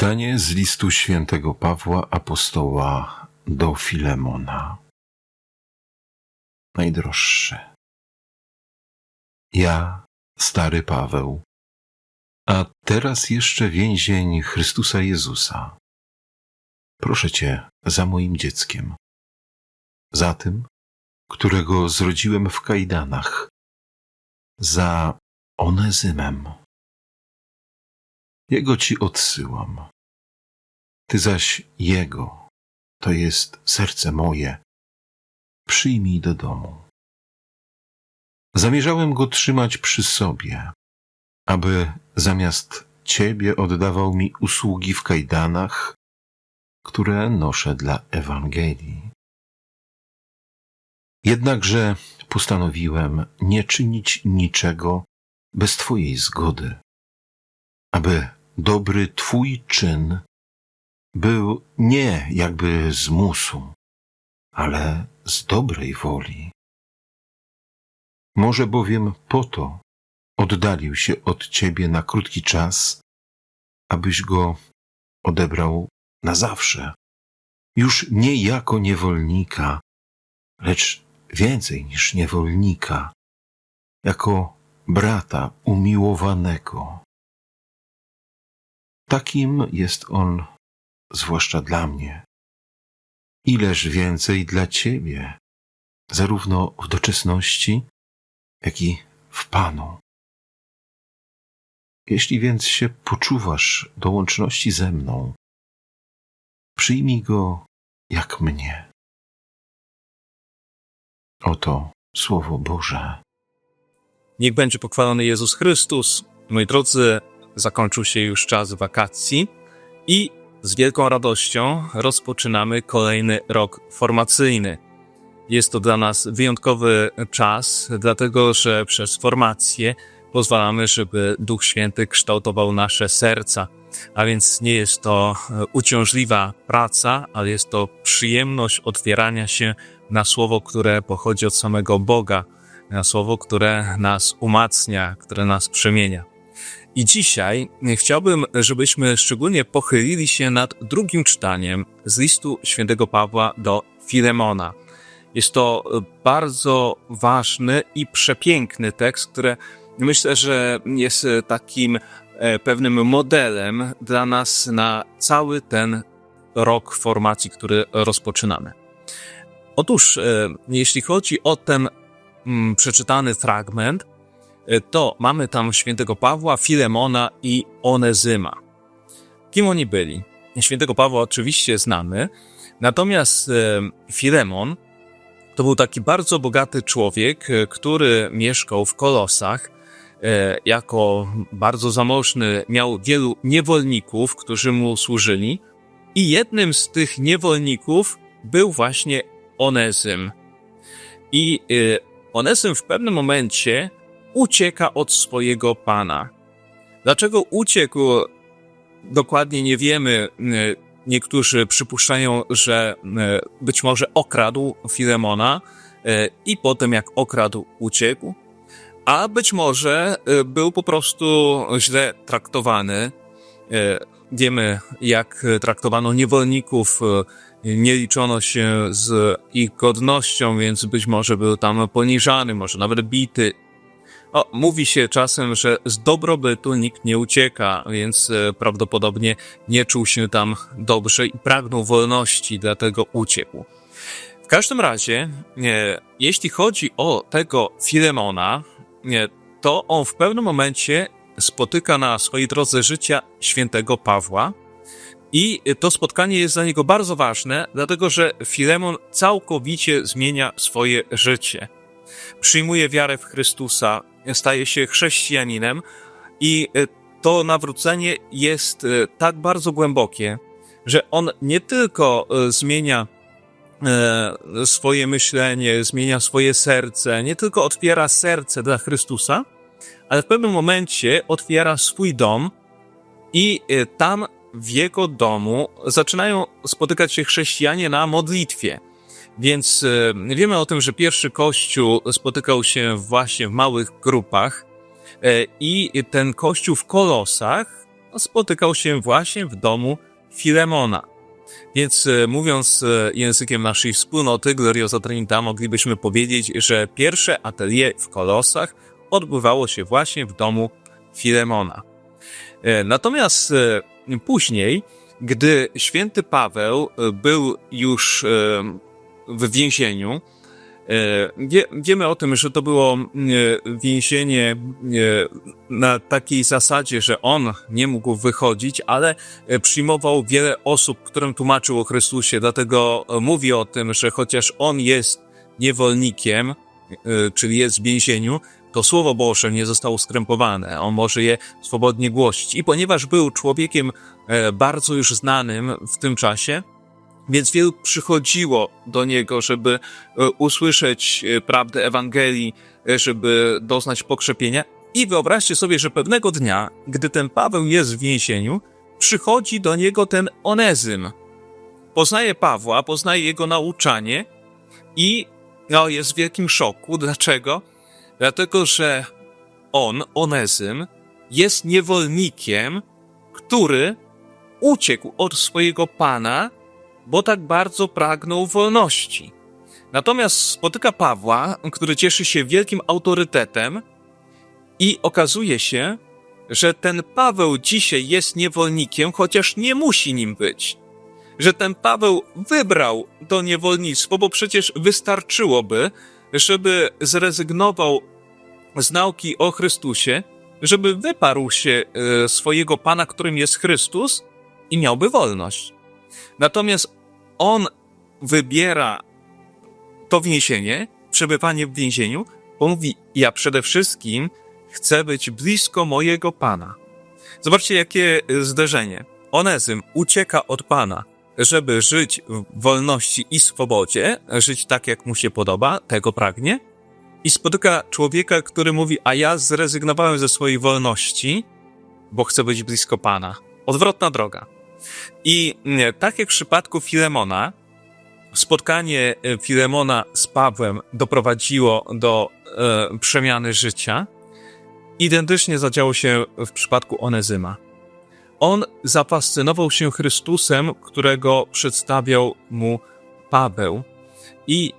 Czytanie z listu świętego Pawła apostoła do Filemona. Najdroższy. Ja, stary Paweł, a teraz jeszcze więzień Chrystusa Jezusa. Proszę Cię za moim dzieckiem, za tym, którego zrodziłem w kajdanach, za Onezymem jego ci odsyłam. Ty zaś Jego, to jest serce moje, przyjmij do domu. Zamierzałem go trzymać przy sobie, aby zamiast Ciebie oddawał mi usługi w kajdanach, które noszę dla Ewangelii. Jednakże postanowiłem nie czynić niczego bez Twojej zgody, aby dobry Twój czyn był nie jakby z musu, ale z dobrej woli. Może bowiem po to oddalił się od Ciebie na krótki czas, abyś go odebrał na zawsze, już nie jako niewolnika, lecz więcej niż niewolnika, jako brata umiłowanego Takim jest On, zwłaszcza dla mnie. Ileż więcej dla Ciebie, zarówno w doczesności, jak i w Panu. Jeśli więc się poczuwasz do łączności ze mną, przyjmij go jak mnie. Oto Słowo Boże. Niech będzie pochwalony Jezus Chrystus. Moi drodzy, zakończył się już czas wakacji i z wielką radością rozpoczynamy kolejny rok formacyjny. Jest to dla nas wyjątkowy czas, dlatego że przez formację pozwalamy, żeby Duch Święty kształtował nasze serca. A więc nie jest to uciążliwa praca, ale jest to przyjemność otwierania się na słowo, które pochodzi od samego Boga, na słowo, które nas umacnia, które nas przemienia. I dzisiaj chciałbym, żebyśmy szczególnie pochylili się nad drugim czytaniem z listu świętego Pawła do Filemona. Jest to bardzo ważny i przepiękny tekst, który myślę, że jest takim e, pewnym modelem dla nas na cały ten rok formacji, który rozpoczynamy. Otóż, e, jeśli chodzi o ten mm, przeczytany fragment, to mamy tam świętego Pawła, Filemona i Onezyma. Kim oni byli? Świętego Pawła oczywiście znamy, natomiast e, Filemon to był taki bardzo bogaty człowiek, e, który mieszkał w Kolosach. Jako bardzo zamożny miał wielu niewolników, którzy mu służyli, i jednym z tych niewolników był właśnie Onezym. I Onezym w pewnym momencie ucieka od swojego pana. Dlaczego uciekł, dokładnie nie wiemy. Niektórzy przypuszczają, że e, być może okradł Filemona e, i potem jak okradł, uciekł. A być może e, był po prostu źle traktowany. Wiemy, jak traktowano niewolników, nie liczono się z ich godnością, więc być może był tam poniżany, może nawet bity mówi się czasem, że z dobrobytu nikt nie ucieka, więc e, prawdopodobnie nie czuł się tam dobrze i pragnął wolności, dlatego uciekł. W każdym razie, e, jeśli chodzi o tego Filemona, e, to on w pewnym momencie spotyka na swojej drodze życia świętego Pawła, i to spotkanie jest dla niego bardzo ważne, dlatego że Filemon całkowicie zmienia swoje życie. Przyjmuje wiarę w Chrystusa, staje się chrześcijaninem i e, to nawrócenie jest e, tak bardzo głębokie, że on nie tylko e, zmienia swoje myślenie, zmienia swoje serce, nie tylko otwiera serce dla Chrystusa, ale w pewnym momencie otwiera swój dom i tam w jego domu zaczynają spotykać się chrześcijanie na modlitwie. Więc e, wiemy o tym, że pierwszy kościół spotykał się właśnie w małych grupach e, i ten kościół w Kolosach spotykał się właśnie w domu Filemona. Więc e, mówiąc językiem naszej wspólnoty Gloriosa Trinita, moglibyśmy powiedzieć, że pierwsze atelier w Kolosach odbywało się właśnie w domu Filemona. Natomiast później, gdy święty Paweł był już w więzieniu, e, wie, wiemy o tym, że to było e, więzienie e, na takiej zasadzie, że on nie mógł wychodzić, ale przyjmował wiele osób, którym tłumaczył o Chrystusie, dlatego mówi o tym, że chociaż on jest niewolnikiem, czyli jest w więzieniu, to Słowo Boże nie zostało skrępowane. On może je swobodnie głosić. I ponieważ był człowiekiem bardzo już znanym w tym czasie, więc wielu przychodziło do niego, żeby e, usłyszeć e, prawdę Ewangelii, e, żeby doznać pokrzepienia. I wyobraźcie sobie, że pewnego dnia, gdy ten Paweł jest w więzieniu, przychodzi do niego ten Onezym. Poznaje Pawła, poznaje jego nauczanie i no, jest w wielkim szoku. Dlaczego? Dlatego, że on, Onezym, jest niewolnikiem, który uciekł od swojego pana, bo tak bardzo pragnął wolności. Natomiast spotyka Pawła, który cieszy się wielkim autorytetem, i okazuje się, że ten Paweł dzisiaj jest niewolnikiem, chociaż nie musi nim być. Że ten Paweł wybrał to niewolnictwo, bo przecież wystarczyłoby, żeby zrezygnował z nauki o Chrystusie, żeby wyparł się e, swojego Pana, którym jest Chrystus i miałby wolność. Natomiast on wybiera to więzienie, przebywanie w więzieniu, bo mówi, ja przede wszystkim chcę być blisko mojego Pana. Zobaczcie, jakie zderzenie. Onezym ucieka od Pana, żeby żyć w wolności i swobodzie, żyć tak, jak mu się podoba, tego pragnie, i spotyka człowieka, który mówi, a ja zrezygnowałem ze swojej wolności, bo chcę być blisko Pana. Odwrotna droga. I nie, tak jak w przypadku Filemona, spotkanie e, Filemona z Pawłem doprowadziło do e, przemiany życia, identycznie zadziało się w przypadku Onezyma. On zafascynował się Chrystusem, którego przedstawiał mu Paweł. I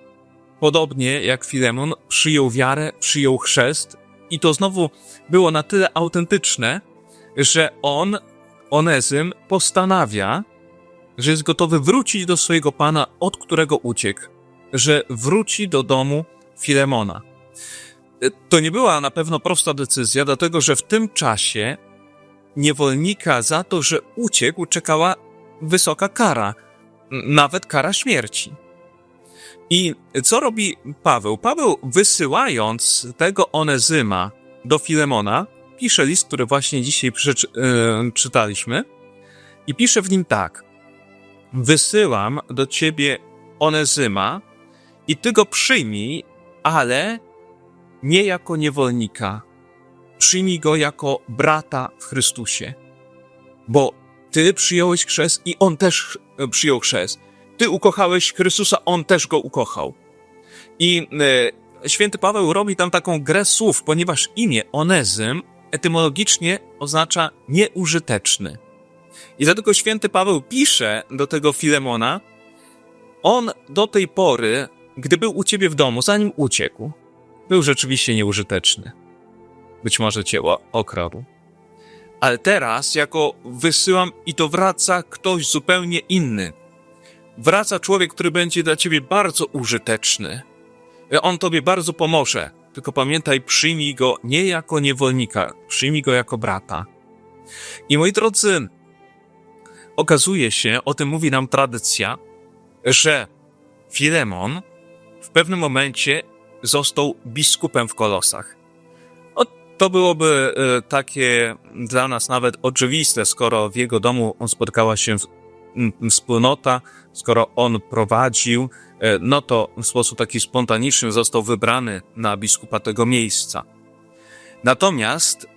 podobnie jak Filemon przyjął wiarę, przyjął chrzest. I to znowu było na tyle autentyczne, że on, Onezym, postanawia, że jest gotowy wrócić do swojego pana, od którego uciekł, że wróci do domu Filemona. To nie była na pewno prosta decyzja, dlatego że w tym czasie niewolnika za to, że uciekł, czekała wysoka kara, nawet kara śmierci. I co robi Paweł? Paweł, wysyłając tego Onezyma do Filemona, pisze list, który właśnie dzisiaj przeczy- e, i pisze w nim tak: Wysyłam do ciebie Onezyma, i ty go przyjmij, ale nie jako niewolnika. Przyjmij go jako brata w Chrystusie. Bo ty przyjąłeś chrzest i on też e, przyjął chrzest. Ty ukochałeś Chrystusa, on też go ukochał. I e, święty Paweł robi tam taką grę słów, ponieważ imię Onezym etymologicznie oznacza nieużyteczny. I dlatego święty Paweł pisze do tego Filemona, on do tej pory, gdy był u ciebie w domu, zanim uciekł, był rzeczywiście nieużyteczny. Być może cię okradł. Ale teraz, jako wysyłam i to wraca ktoś zupełnie inny. Wraca człowiek, który będzie dla ciebie bardzo użyteczny. On tobie bardzo pomoże. Tylko pamiętaj, przyjmij go nie jako niewolnika, przyjmij go jako brata. I moi drodzy, okazuje się, o tym mówi nam tradycja, że Filemon w pewnym momencie został biskupem w Kolosach. O, to byłoby e, takie dla nas nawet oczywiste, skoro w jego domu on spotkała się wspólnota, skoro on prowadził, no to w sposób taki spontaniczny został wybrany na biskupa tego miejsca. Natomiast e,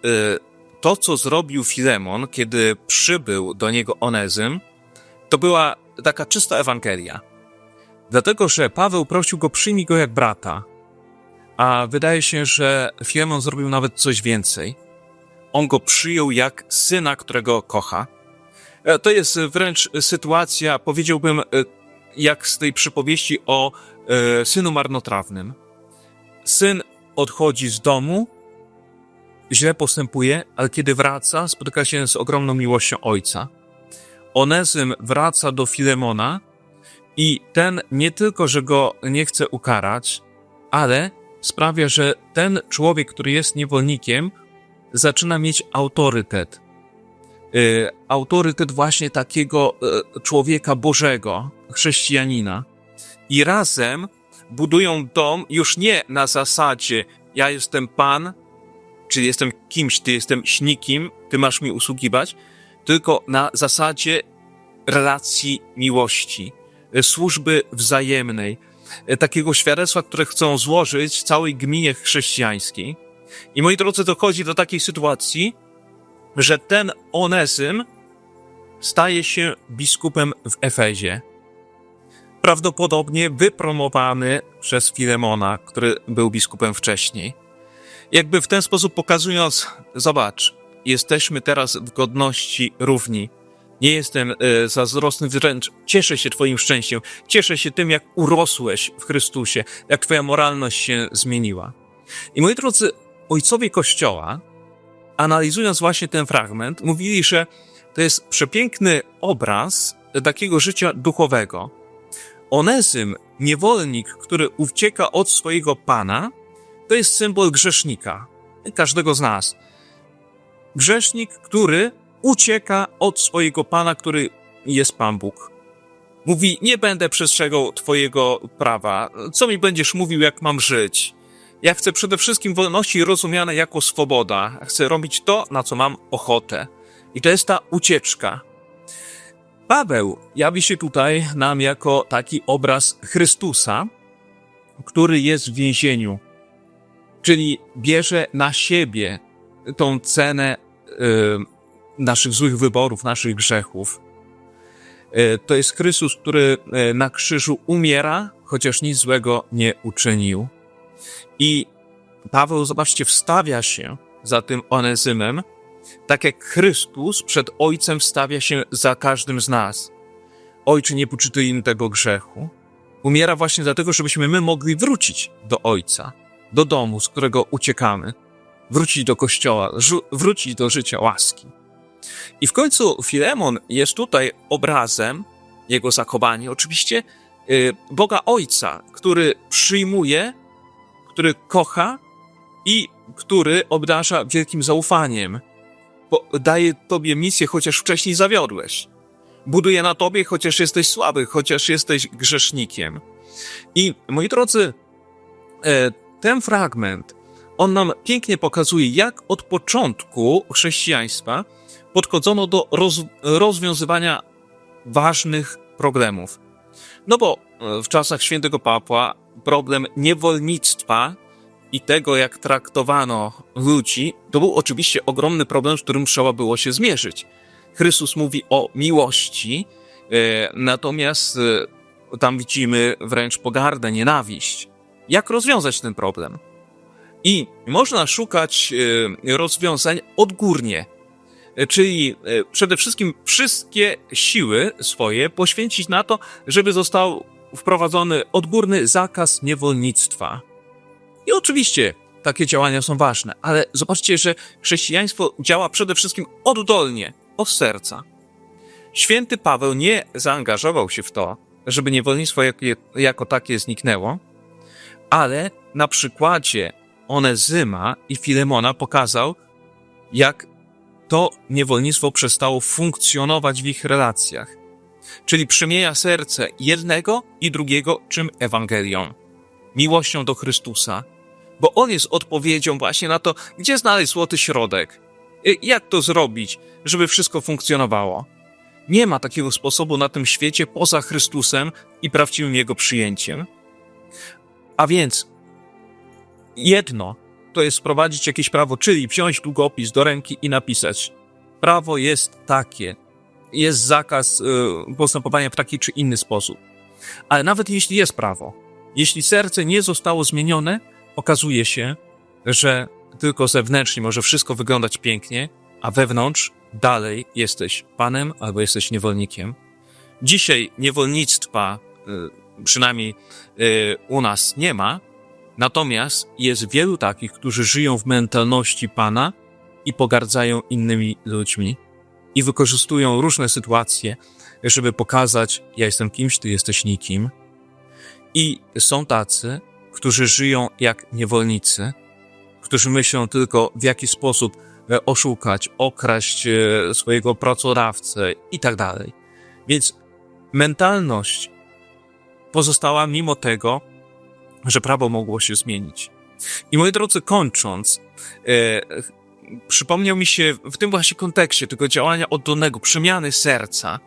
to, co zrobił Filemon, kiedy przybył do niego Onezym, to była taka czysta Ewangelia. Dlatego, że Paweł prosił go, przyjmij go jak brata. A wydaje się, że Filemon zrobił nawet coś więcej. on go przyjął jak syna, którego kocha. E, To jest wręcz sytuacja, powiedziałbym, e, jak z tej przypowieści o e, synu marnotrawnym. Syn odchodzi z domu, źle postępuje, ale kiedy wraca, spotyka się z ogromną miłością ojca. Onezym wraca do Filemona i ten nie tylko, że go nie chce ukarać, ale sprawia, że ten człowiek, który jest niewolnikiem, zaczyna mieć autorytet. Y, autorytet właśnie takiego y, człowieka Bożego, chrześcijanina. I razem budują dom już nie na zasadzie ja jestem Pan, czy jestem kimś, ty jestem śnikim, ty masz mi usługiwać, tylko na zasadzie relacji miłości, y, służby wzajemnej, y, takiego świadectwa, które chcą złożyć całej gminie chrześcijańskiej. I moi drodzy, dochodzi do takiej sytuacji, że ten Onezym staje się biskupem w Efezie. Prawdopodobnie wypromowany przez Filemona, który był biskupem wcześniej. Jakby w ten sposób pokazując, zobacz, jesteśmy teraz w godności równi. Nie jestem e, zazdrosny, wręcz cieszę się Twoim szczęściem, cieszę się tym, jak urosłeś w Chrystusie, jak Twoja moralność się zmieniła. I moi drodzy, ojcowie Kościoła, analizując właśnie ten fragment, mówili, że to jest przepiękny obraz takiego życia duchowego. Onezym, niewolnik, który ucieka od swojego pana, to jest symbol grzesznika, każdego z nas. Grzesznik, który ucieka od swojego pana, który jest Pan Bóg. Mówi: Nie będę przestrzegał Twojego prawa. Co mi będziesz mówił, jak mam żyć? Ja chcę przede wszystkim wolności rozumiane jako swoboda. Chcę robić to, na co mam ochotę. I to jest ta ucieczka. Paweł jawi się tutaj nam jako taki obraz Chrystusa, który jest w więzieniu, czyli bierze na siebie tą cenę y, naszych złych wyborów, naszych grzechów. Y, to jest Chrystus, który y, na krzyżu umiera, chociaż nic złego nie uczynił. I Paweł, zobaczcie, wstawia się za tym Onezymem, tak jak Chrystus przed Ojcem wstawia się za każdym z nas. Ojcze, nie poczytuj im tego grzechu. Umiera właśnie dlatego, żebyśmy my mogli wrócić do Ojca, do domu, z którego uciekamy, wrócić do Kościoła, wrócić do życia łaski. I w końcu Filemon jest tutaj obrazem, jego zachowanie oczywiście, y, Boga Ojca, który przyjmuje, który kocha i który obdarza wielkim zaufaniem. Daje tobie misję, chociaż wcześniej zawiodłeś. Buduje na tobie, chociaż jesteś słaby, chociaż jesteś grzesznikiem. I moi drodzy, e, ten fragment, on nam pięknie pokazuje, jak od początku chrześcijaństwa podchodzono do roz, rozwiązywania ważnych problemów. No bo e, w czasach świętego Pawła problem niewolnictwa i tego, jak traktowano ludzi, to był oczywiście ogromny problem, z którym trzeba było się zmierzyć. Chrystus mówi o miłości, e, natomiast e, tam widzimy wręcz pogardę, nienawiść. Jak rozwiązać ten problem? I można szukać e, rozwiązań odgórnie, czyli przede wszystkim wszystkie siły swoje poświęcić na to, żeby został wprowadzony odgórny zakaz niewolnictwa. I oczywiście takie działania są ważne, ale zobaczcie, że chrześcijaństwo działa przede wszystkim oddolnie, od serca. Święty Paweł nie zaangażował się w to, żeby niewolnictwo jako takie zniknęło, ale na przykładzie Onezyma i Filemona pokazał, jak to niewolnictwo przestało funkcjonować w ich relacjach. Czyli przemienia serce jednego i drugiego czym Ewangelią, miłością do Chrystusa, bo On jest odpowiedzią właśnie na to, gdzie znaleźć złoty środek, Y, jak to zrobić, żeby wszystko funkcjonowało. Nie ma takiego sposobu na tym świecie poza Chrystusem i prawdziwym Jego przyjęciem. A więc jedno to jest wprowadzić jakieś prawo, czyli wziąć długopis do ręki i napisać: Prawo jest takie, jest zakaz y, postępowania w taki czy inny sposób. Ale nawet jeśli jest prawo, jeśli serce nie zostało zmienione, okazuje się, że tylko zewnętrznie może wszystko wyglądać pięknie, a wewnątrz dalej jesteś panem albo jesteś niewolnikiem. Dzisiaj niewolnictwa, y, przynajmniej y, u nas nie ma, natomiast jest wielu takich, którzy żyją w mentalności pana i pogardzają innymi ludźmi i wykorzystują różne sytuacje, żeby pokazać, ja jestem kimś, ty jesteś nikim. I są tacy, którzy żyją jak niewolnicy, którzy myślą tylko w jaki sposób e, oszukać, okraść e, swojego pracodawcę i tak dalej. Więc mentalność pozostała mimo tego, że prawo mogło się zmienić. I moi drodzy, kończąc, e, przypomniał mi się w tym właśnie kontekście tego działania oddolnego, przemiany serca,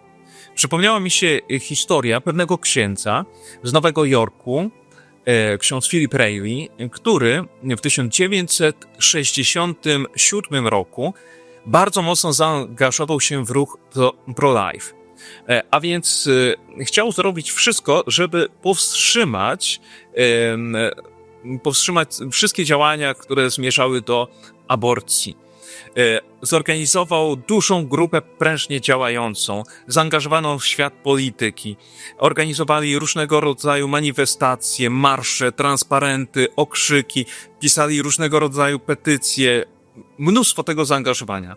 przypomniała mi się historia pewnego księdza z Nowego Jorku, e, ksiądz Philip Reilly, który w 1967 roku bardzo mocno zaangażował się w ruch pro- pro-life. E, A więc e, chciał zrobić wszystko, żeby powstrzymać, e, powstrzymać wszystkie działania, które zmierzały do aborcji. E, Zorganizował dużą grupę prężnie działającą, zaangażowaną w świat polityki. Organizowali różnego rodzaju manifestacje, marsze, transparenty, okrzyki, pisali różnego rodzaju petycje, mnóstwo tego zaangażowania.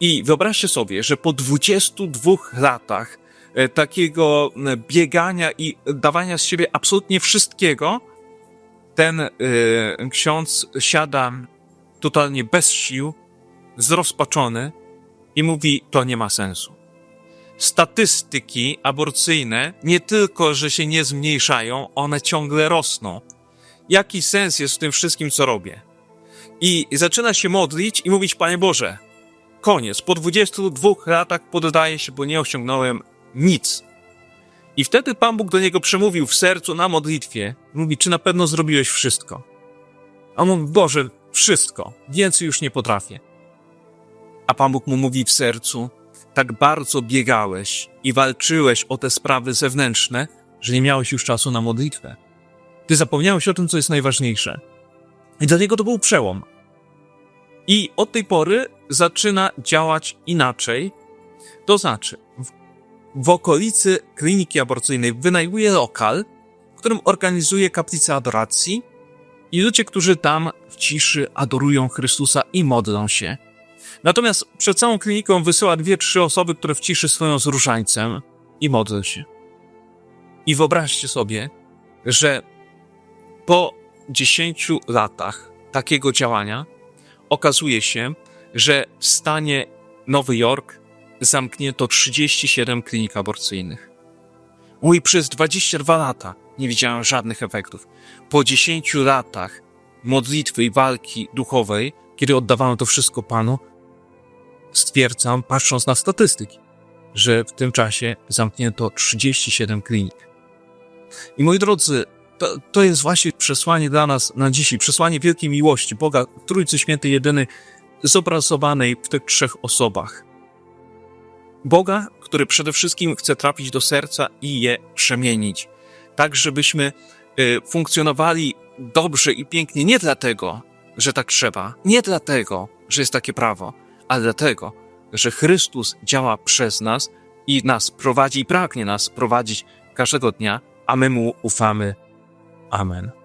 I wyobraźcie sobie, że po 22 latach e, takiego e, biegania i dawania z siebie absolutnie wszystkiego, ten e, ksiądz siada totalnie bez sił, zrozpaczony i mówi: To nie ma sensu. Statystyki aborcyjne nie tylko, że się nie zmniejszają, one ciągle rosną. Jaki sens jest w tym wszystkim, co robię? I zaczyna się modlić i mówić: Panie Boże, koniec. Po 22 latach poddaję się, bo nie osiągnąłem nic. I wtedy Pan Bóg do niego przemówił w sercu na modlitwie. Mówi: Czy na pewno zrobiłeś wszystko? A on mówi: Boże, wszystko. Więcej już nie potrafię. A Pan Bóg mu mówi w sercu: Tak bardzo biegałeś i walczyłeś o te sprawy zewnętrzne, że nie miałeś już czasu na modlitwę. Ty zapomniałeś o tym, co jest najważniejsze. I dla niego to był przełom. I od tej pory zaczyna działać inaczej. To znaczy, w, w okolicy kliniki aborcyjnej wynajmuje lokal, w którym organizuje kaplicę adoracji i ludzie, którzy tam w ciszy adorują Chrystusa i modlą się. Natomiast przed całą kliniką wysyła dwie, trzy osoby, które w ciszy stoją z różańcem i modlą się. I wyobraźcie sobie, że po 10 latach takiego działania okazuje się, że w stanie Nowy Jork zamknięto 37 klinik aborcyjnych. Mój przez 22 lata nie widziałem żadnych efektów. Po 10 latach modlitwy i walki duchowej, kiedy oddawano to wszystko Panu, stwierdzam, patrząc na statystyki, że w tym czasie zamknięto 37 klinik. I moi drodzy, to, to jest właśnie przesłanie dla nas na dzisiaj, przesłanie wielkiej miłości Boga, Trójcy Świętej Jedyny, zobrazowanej w tych trzech osobach. Boga, który przede wszystkim chce trafić do serca i je przemienić, tak żebyśmy y, funkcjonowali dobrze i pięknie nie dlatego, że tak trzeba, nie dlatego, że jest takie prawo, ale dlatego, że Chrystus działa przez nas i nas prowadzi i pragnie nas prowadzić każdego dnia, a my mu ufamy. Amen.